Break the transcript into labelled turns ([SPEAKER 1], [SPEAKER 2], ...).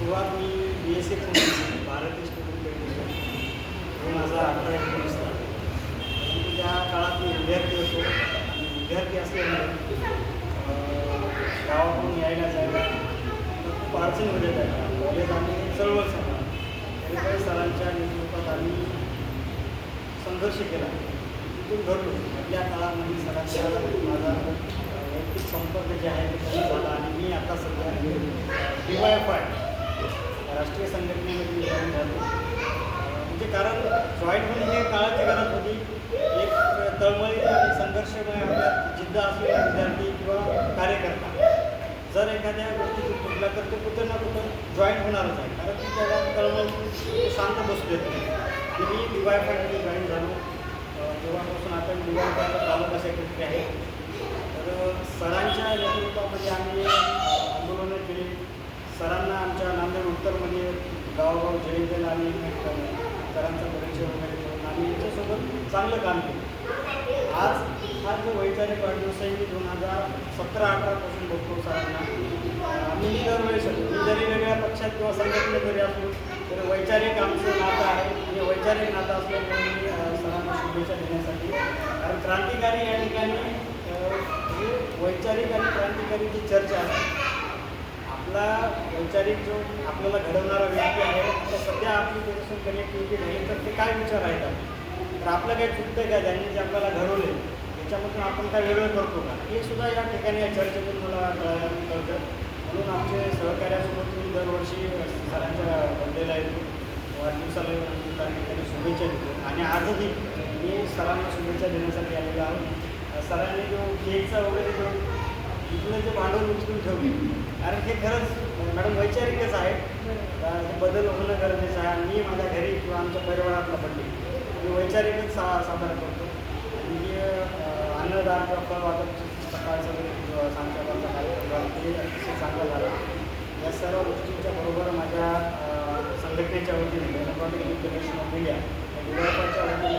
[SPEAKER 1] सुरुवात मी B S C भारतीय स्टुडंट दोन हजार अठरा एकोणीसला परंतु त्या काळात मी विद्यार्थी होतो. आणि विद्यार्थी असल्यामुळे गावाकडून यायला जायला खूप अडचण होत जायला कॉलेज आम्ही चळवळ सांगा तरी काही सरांच्या नेतृत्वात आम्ही संघर्ष केला. तिथून घडलो. या काळामध्ये सरांच्या माझा वैयक्तिक संपर्क जे आहे ते कमी झाला आणि मी आता सध्या डी वाय एफ आय राष्ट्रीय संघटनेमध्ये जॉईन झालो. म्हणजे कारण जॉईंट होणे हे काळाची गरज होती. एक तळमळी संघर्षमय आपल्यात जिद्द असलेला विद्यार्थी किंवा कार्यकर्ता. जर एखाद्या गोष्टीतून कुठला तर तो कुठं ना कुठं जॉईंट होणारच आहे. कारण की त्याला तळमळ शांत बसू देत नाही. आणि मी डी फायमध्ये जॉईन झालो. तेव्हापासून आता डी फायला तालुका सेक्रेटरी आहे. तर सरांच्या नेतृत्वामध्ये आम्ही अ, आंदोलनं केली सरांना आमच्या नांदेड उत्तरमध्ये गावोगाव जयंतीला आम्ही सरांचा परिचय वगैरे करून आम्ही याच्यासोबत चांगलं काम केलं. आज हा जो वैचारिक वाढदिवस आहे मी दोन हजार सतरा अठरापासून बघतो सरांना. आम्ही दरवेळेस मी जरी वेगळ्या पक्षात किंवा संघटनेत जरी असलो तरी वैचारिक आमचं नातं आहे. आणि वैचारिक नातं असल्यामुळे मी सरांना शुभेच्छा देण्यासाठी. कारण क्रांतिकारी या ठिकाणी वैचारिक आणि क्रांतिकारी जी चर्चा आहे आपला वैचारिक जो आपल्याला घडवणारा व्यक्ती आहे तर सध्या आपली त्याच्यासून कनेक्टिव्हिटी नाही तर ते काय विचार आहेत आपले? तर आपलं काही चुकतं का? ज्यांनी जे आपल्याला घडवले त्याच्यामधून आपण काय वेगळं करतो का? हे सुद्धा या ठिकाणी या चर्चेतून मला कळायला कळतं. म्हणून आमचे सहकार्यासोबत मी दरवर्षी सरांच्या बड्डेला येतो. वाढदिवसाला येऊन त्या ठिकाणी शुभेच्छा देतो. आणि आजही मी सरांना शुभेच्छा देण्यासाठी आलेलो आहोत. सरांनी जो केकचा वगैरे जो इथलं जे भांडवल उचलून ठेवले खरंच म्हणजे मॅडम वैचारिकच आहे. बदल होणं गरजेचं आहे. आणि मी माझ्या घरी किंवा आमच्या परिवारातला बड्डे मी वैचारिकच सा साजरा करतो. आणि अन्नदान किंवा फळ वाटप सकाळचं सांगता किंवा कार्यक्रम ते अतिशय चांगला झाला. या सर्व गोष्टींच्या बरोबर माझ्या संघटनेच्या वतीने डेमोक्रॅटिक युथ ऑफ इंडिया डेव्हलपरच्या वतीने